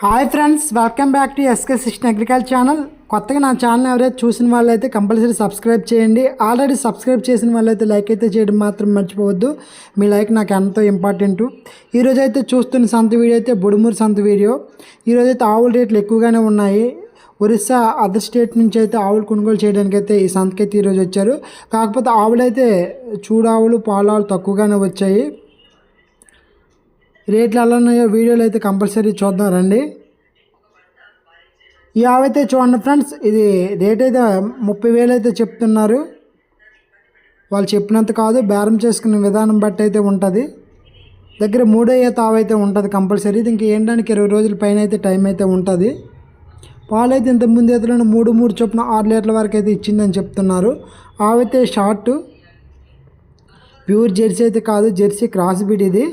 Hi friends welcome back to S K సిస్టన్ agriculture channel కొత్తగా నా channel ఎవరైతే చూసిన వాళ్ళైతే కంపల్సరీ సబ్స్క్రైబ్ చేయండి. ఆల్రెడీ సబ్స్క్రైబ్ చేసిన వాళ్ళైతే లైక్ అయితే చేయడం మాత్రం మర్చిపోవద్దు. మీ లైక్ నాకు ఎంతో ఇంపార్టెంట్ ఈరోజు అయితే చూస్తున్న సంత వీడియో అయితే బుడుమూరు సంత వీడియో. ఈరోజు అయితే ఆవుల రేట్లు ఎక్కువగానే ఉన్నాయి. ఒరిస్సా అదర్ స్టేట్ నుంచి అయితే ఆవులు కొనుగోలు చేయడానికి అయితే ఈ సంతకైతే ఈరోజు వచ్చారు. కాకపోతే ఆవులైతే చూడావులు పాలావులు తక్కువగానే వచ్చాయి. రేట్లు ఎలా ఉన్నాయో వీడియోలు అయితే కంపల్సరీ చూద్దాం రండి. ఈ ఆవైతే చూడండి ఫ్రెండ్స్ ఇది రేట్ అయితే ముప్పై వేలు అయితే చెప్తున్నారు. వాళ్ళు చెప్పినంత కాదు బేరం చేసుకునే విధానం బట్టి అయితే ఉంటుంది. దగ్గర మూడో ఈత ఉంటుంది కంపల్సరీ. ఇది ఇంక ఏంటానికి ఇరవై రోజుల పైన అయితే టైం అయితే ఉంటుంది. పాలు అయితే ఇంత ముందు మూడు మూడు చొప్పున ఆరు లీటర్ల వరకు అయితే ఇచ్చిందని చెప్తున్నారు. ఆవైతే షార్ట్. ప్యూర్ జెర్సీ అయితే కాదు జెర్సీ క్రాస్ బీడ్ ఇది.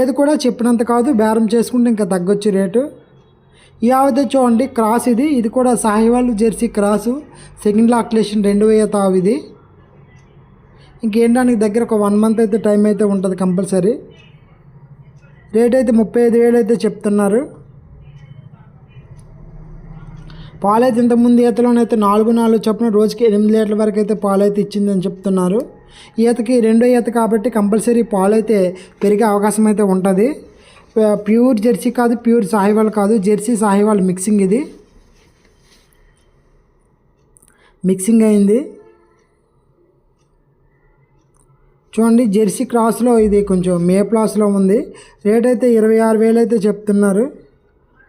ఏది కూడా చెప్పినంత కాదు బేరం చేసుకుంటే ఇంకా తగ్గొచ్చు రేటు. ఈ ఆవితే చూడండి క్రాస్ ఇది. ఇది కూడా Sahiwal Jersey cross. Second lactation రెండు వేయ తావు ఇది ఇంకేంటానికి దగ్గర ఒక వన్ మంత్ అయితే టైం అయితే ఉంటుంది కంపల్సరీ. రేట్ అయితే ముప్పై ఐదు వేలు అయితే చెప్తున్నారు. పాలైతే ఇంతకుముందు ఈతలోనైతే నాలుగు నాలుగు చొప్పున రోజుకి ఎనిమిది లీటర్ల వరకు అయితే పాలైతే ఇచ్చిందని చెప్తున్నారు. ఈతకి రెండో ఈత కాబట్టి కంపల్సరీ పాలైతే పెరిగే అవకాశం అయితే ఉంటుంది. ప్యూర్ జెర్సీ కాదు ప్యూర్ సాహివాల్ కాదు జెర్సీ సాహివాల్ మిక్సింగ్ ఇది. మిక్సింగ్ అయింది. చూడండి జెర్సీ క్రాస్లో ఇది కొంచెం మే ప్లాస్లో ఉంది. రేట్ అయితే ఇరవై ఆరు వేలు అయితే చెప్తున్నారు.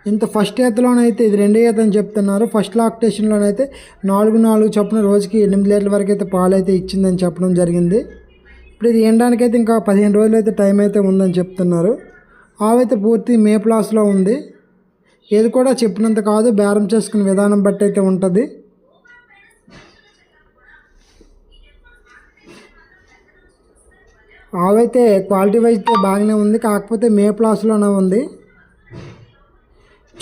ఇంత ఫస్ట్ ఈతలోనైతే ఇది రెండో ఈత అని చెప్తున్నారు. ఫస్ట్ లాక్టేషన్లోనైతే నాలుగు నాలుగు చొప్పున రోజుకి ఎనిమిది లీటర్ల వరకు అయితే పాలు అయితే ఇచ్చిందని చెప్పడం జరిగింది. ఇప్పుడు ఇది ఎండడానికైతే ఇంకా పదిహేను రోజులు అయితే టైం అయితే ఉందని చెప్తున్నారు. ఆవైతే పూర్తి మే ప్లాస్లో ఉంది. ఏది కూడా చెప్పినంత కాదు బేరం చేసుకునే విధానం బట్టి అయితే ఉంటుంది. ఆవైతే క్వాలిటీ వైజ్ అయితే బాగానే ఉంది కాకపోతే మే ప్లాస్లోనే ఉంది.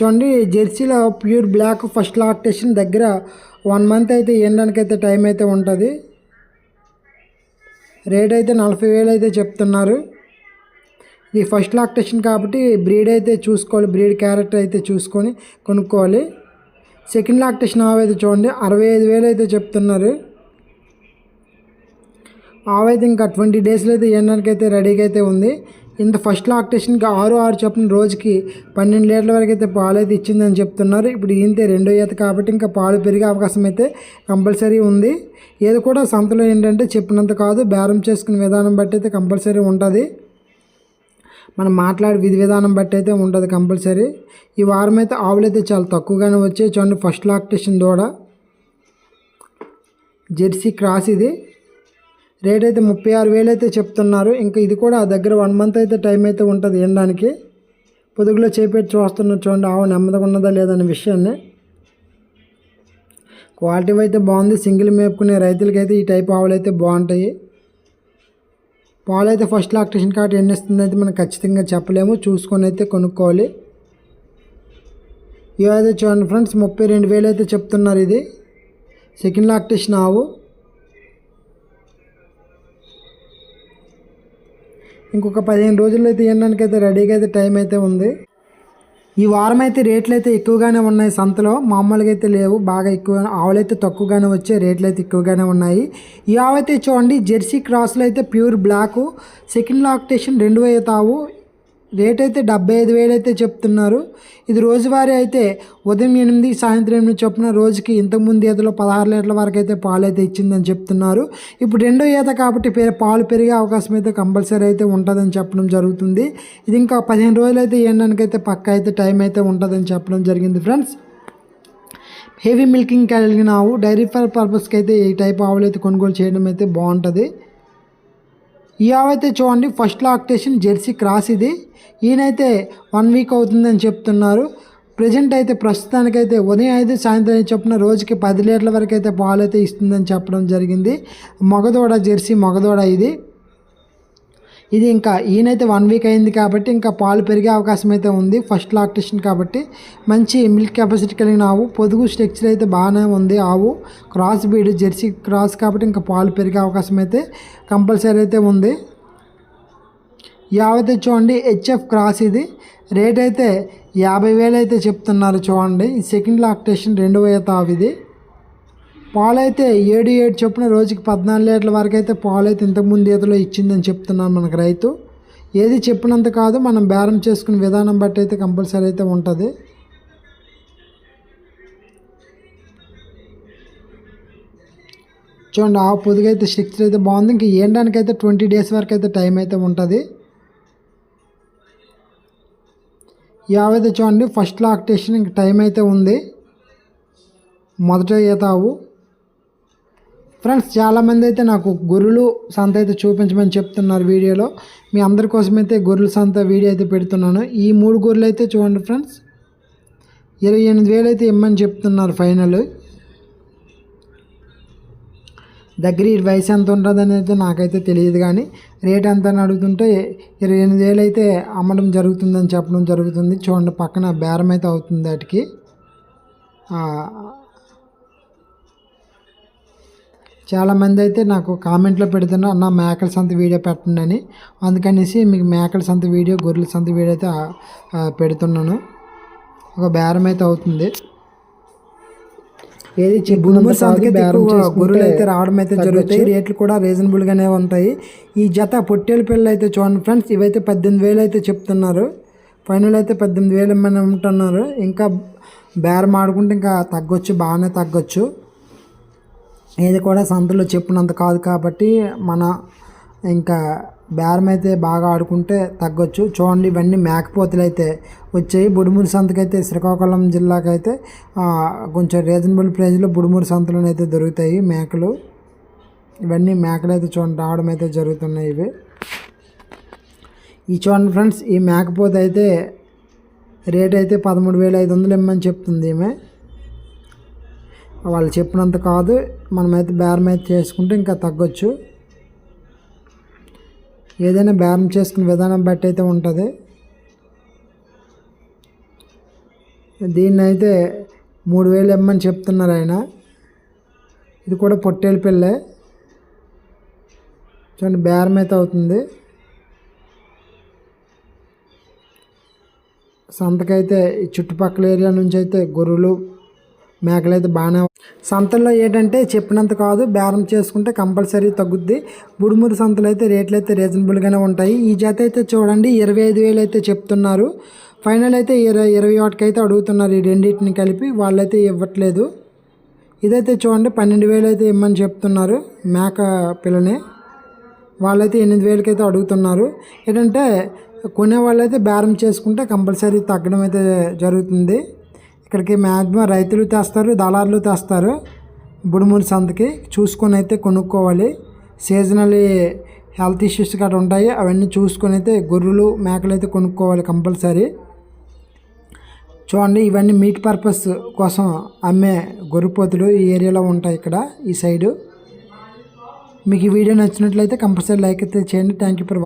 చూడండి జెర్సీలో ప్యూర్ బ్లాక్ ఫస్ట్ లాక్టేషన్ దగ్గర వన్ మంత్ అయితే ఎండడానికి అయితే టైం అయితే ఉంటుంది. రేట్ అయితే నలభై వేలు అయితే చెప్తున్నారు. ఇది ఫస్ట్ లాక్టేషన్ కాబట్టి బ్రీడ్ అయితే చూసుకోవాలి బ్రీడ్ క్యారెక్టర్ అయితే చూసుకొని కొనుక్కోవాలి. సెకండ్ లాక్టేషన్ ఆవైతే చూడండి అరవై ఐదు వేలు అయితే చెప్తున్నారు. ఆవైతే ఇంకా ట్వంటీ డేస్లో అయితే ఇవ్వడానికి అయితే రెడీగా అయితే ఉంది. ఇంత ఫస్ట్ లాక్టేషన్కి ఆరు ఆరు చొప్పున రోజుకి పన్నెండు లీటర్ల వరకు అయితే పాలు అయితే ఇచ్చిందని చెప్తున్నారు. ఇప్పుడు ఈయంతే రెండో ఈత కాబట్టి ఇంకా పాలు పెరిగే అవకాశం అయితే కంపల్సరీ ఉంది. ఏది కూడా సంతలో ఏంటంటే చెప్పినంత కాదు బేరం చేసుకునే విధానం బట్టి అయితే కంపల్సరీ ఉంటుంది. మనం మాట్లాడే విధి విధానం బట్టి అయితే ఉంటుంది కంపల్సరీ. ఈ వారం అయితే ఆవులు అయితే చాలా తక్కువగానే వచ్చాయి. చూడండి ఫస్ట్ లాక్టేషన్ దూడ. జెర్సీ క్రాస్ ఇది. రేట్ అయితే ముప్పై ఆరు వేలు అయితే చెప్తున్నారు. ఇంకా ఇది కూడా దగ్గర వన్ మంత్ అయితే టైం అయితే ఉంటుంది ఎండడానికి పొదుగులో చేపెట్టి చూస్తున్నారు చూడండి ఆవు నెమ్మదిగా ఉన్నదా లేదనే విషయాన్ని. క్వాలిటీ అయితే బాగుంది. సింగిల్ మేపుకునే రైతులకి అయితే ఈ టైప్ ఆవులు అయితే బాగుంటాయి. పాలు అయితే ఫస్ట్ లాక్టేషన్ కార్డు ఎన్ని ఇస్తుంది అయితే మనం ఖచ్చితంగా చెప్పలేము. చూసుకొని అయితే కొనుక్కోవాలి. ఇవి అయితే చూడండి ఫ్రెండ్స్ ముప్పై రెండు వేలు అయితే చెప్తున్నారు ఇది. సెకండ్ లాక్టేషన్ ఆవు. ఇంకొక పదిహేను రోజుల్లో అయితే ఇవ్వడానికి అయితే రెడీగా అయితే టైం అయితే ఉంది. ఈ వారం అయితే రేట్లు అయితే ఎక్కువగానే ఉన్నాయి సంతలో. మామూలుగా అయితే లేవు బాగా ఎక్కువ ఆవులైతే తక్కువగానే వచ్చే రేట్లు అయితే ఎక్కువగానే ఉన్నాయి. ఈ ఆవు అయితే చూడండి జెర్సీ క్రాస్లో అయితే ప్యూర్ బ్లాక్. సెకండ్ లాక్టేషన్ రెండు వేల తావు రేట్ అయితే డెబ్బై ఐదు వేలు అయితే చెప్తున్నారు. ఇది రోజువారీ అయితే ఉదయం ఎనిమిది సాయంత్రం ఎనిమిది చొప్పున రోజుకి ఇంతకుముందు ఈతలో పదహారు లీటర్ల వరకు అయితే పాలు అయితే ఇచ్చిందని చెప్తున్నారు. ఇప్పుడు రెండో ఈత కాబట్టి పాలు పెరిగే అవకాశం అయితే కంపల్సరీ అయితే ఉంటుందని చెప్పడం జరుగుతుంది. ఇది ఇంకా పదిహేను రోజులు అయితే ఎండడానికైతే పక్క అయితే టైం అయితే ఉంటుందని చెప్పడం జరిగింది ఫ్రెండ్స్. హెవీ మిల్కింగ్ కలిగిన ఆవు డైరీ ఫర్ పర్పస్కి అయితే ఈ టైప్ ఆవులు అయితే కొనుగోలు చేయడం అయితే బాగుంటుంది. ఈ అయితే చూడండి ఫస్ట్ లాక్టేషన్ జెర్సీ క్రాస్ ఇది. ఈయనైతే వన్ వీక్ అవుతుందని చెప్తున్నారు. ప్రజెంట్ అయితే ప్రస్తుతానికైతే ఉదయం ఐదు సాయంత్రం ఐదు చొప్పున రోజుకి పది లీటర్ల వరకు అయితే పాలు అయితే ఇస్తుందని చెప్పడం జరిగింది. మగదోడ జెర్సీ మగదోడ ఇది. ఇది ఇంకా ఈయనైతే వన్ వీక్ అయింది కాబట్టి ఇంకా పాలు పెరిగే అవకాశం అయితే ఉంది. ఫస్ట్ లాక్టేషన్ కాబట్టి మంచి మిల్క్ కెపాసిటీ కలిగిన ఆవు. పొదుగు స్ట్రక్చర్ అయితే బాగానే ఉంది ఆవు. క్రాస్ బీడ్ జెర్సీ క్రాస్ కాబట్టి ఇంకా పాలు పెరిగే అవకాశం అయితే కంపల్సరీ అయితే ఉంది. యావైతే చూడండి హెచ్ఎఫ్ క్రాస్ ఇది. రేట్ అయితే యాభై వేలు అయితే చెప్తున్నారు చూడండి. సెకండ్ లాక్టేషన్ రెండవ ఈత పాలైతే పాలు అయితే ఏడు ఏడు చొప్పున రోజుకి పద్నాలుగు లీటర్ల వరకు అయితే పాలు అయితే ఇంతకుముందు ఈతలో ఇచ్చిందని చెప్తున్నాను మనకు రైతు. ఏది చెప్పినంత కాదు మనం బేరం చేసుకునే విధానం బట్టి అయితే కంపల్సరీ అయితే ఉంటుంది. చూడండి ఆ పొదుగైతే అయితే అయితే బాగుంది. ఇంక ఏండానికి అయితే ట్వంటీ డేస్ వరకు అయితే టైం అయితే ఉంటుంది. యావైతే చూడండి ఫస్ట్ లాక్టేషన్ ఇంక టైం అయితే ఉంది. మొదట ఈతావు ఫ్రెండ్స్ చాలామంది అయితే నాకు గొర్రెలు సంత అయితే చూపించమని చెప్తున్నారు వీడియోలో. మీ అందరి కోసం అయితే గొర్రెల సంత వీడియో అయితే పెడుతున్నాను. ఈ మూడు గొర్రెలు అయితే చూడండి ఫ్రెండ్స్ ఇరవై ఎనిమిది వేలు అయితే ఇమ్మని చెప్తున్నారు ఫైనల్ దగ్గర ఈ వయసు ఎంత ఉంటుందని అయితే నాకైతే తెలియదు కానీ రేట్ ఎంత అని అడుగుతుంటే ఇరవై ఎనిమిది వేలు అయితే అమ్మడం జరుగుతుందని చెప్పడం జరుగుతుంది. చూడండి పక్కన బేరం అయితే అవుతుంది వాటికి చాలామంది అయితే నాకు కామెంట్లో పెడుతున్నా అన్న మేకల సంత వీడియో పెట్టండి అని అందుకనేసి మీకు మేకల సంత వీడియో గొర్రెల సంత వీడియో అయితే పెడుతున్నాను. ఒక బేరం అయితే అవుతుంది. ఏది సంతకి గొర్రెలు అయితే రావడం అయితే జరుగుతాయి. రేట్లు కూడా రీజనబుల్ గానే ఉంటాయి. ఈ జత పొట్టేలు పిల్లలు అయితే చూడండి ఫ్రెండ్స్ ఇవైతే పద్దెనిమిది వేలు అయితే చెప్తున్నారు. ఫైనల్ అయితే పద్దెనిమిది వేలు ఇమ్మని ఉంటున్నారు. ఇంకా బేరం ఆడుకుంటే ఇంకా తగ్గొచ్చు బాగానే తగ్గొచ్చు. ఇది కూడా సంతలో చెప్పినంత కాదు కాబట్టి మన ఇంకా బేరం అయితే బాగా ఆడుకుంటే తగ్గొచ్చు. చూడండి ఇవన్నీ మేకపోతులు అయితే వచ్చాయి. బుడుమూరు సంతకైతే శ్రీకాకుళం జిల్లాకైతే కొంచెం రీజనబుల్ ప్రైజ్లో బుడుమూరు సంతలను అయితే దొరుకుతాయి మేకలు. ఇవన్నీ మేకలు అయితే చూడండి రావడం అయితే జరుగుతున్నాయి ఇవి. ఈ చూడండి ఫ్రెండ్స్ ఈ మేకపోతే అయితే రేట్ అయితే పదమూడు వేల ఐదు వందలు ఇమ్మని చెప్తుంది ఈమె. వాళ్ళు చెప్పినంత కాదు. మనమైతే బేరం అయితే చేసుకుంటే ఇంకా తగ్గొచ్చు. ఏదైనా బేరం చేసుకునే విధానం బట్టి అయితే ఉంటుంది. దీన్ని అయితే మూడు వేలు ఇమ్మని చెప్తున్నారు ఆయన. ఇది కూడా పొట్టేలు పిల్లే చూడండి బేరం అయితే అవుతుంది. సంతకైతే ఈ చుట్టుపక్కల ఏరియా నుంచి అయితే గొర్రెలు మేకలు అయితే బాగానే సంతల్లో ఏంటంటే చెప్పినంత కాదు బేరం చేసుకుంటే కంపల్సరీ తగ్గుద్ది. బుడుమూరు సంతలు అయితే రేట్లు అయితే రీజనబుల్గానే ఉంటాయి. ఈ జత అయితే చూడండి ఇరవై ఐదు వేలు అయితే చెప్తున్నారు. ఫైనల్ అయితే ఇరవై ఇరవై ఒకటికి అయితే అడుగుతున్నారు ఈ రెండింటిని కలిపి వాళ్ళైతే ఇవ్వట్లేదు. ఇదైతే చూడండి పన్నెండు వేలు అయితే ఇమ్మని చెప్తున్నారు మేక పిల్లని. వాళ్ళైతే ఎనిమిది వేలకైతే అడుగుతున్నారు. ఏంటంటే కొనే వాళ్ళైతే బేరం చేసుకుంటే కంపల్సరీ తగ్గడం అయితే జరుగుతుంది. ఇక్కడికి మ్యాక్సిమం రైతులు తెస్తారు దళారులు తెస్తారు. బుడుమూరి సంతకి చూసుకొని అయితే కొనుక్కోవాలి. సీజనల్ హెల్త్ ఇష్యూస్ గట్రా ఉంటాయి అవన్నీ చూసుకొని అయితే గొర్రెలు మేకలు అయితే కొనుక్కోవాలి కంపల్సరీ. చూడండి ఇవన్నీ మీట్ పర్పస్ కోసం అమ్మే గొర్రెపోతులు ఈ ఏరియాలో ఉంటాయి ఇక్కడ ఈ సైడు. మీకు ఈ వీడియో నచ్చినట్లయితే కంపల్సరీ లైక్ అయితే చేయండి. Thank you for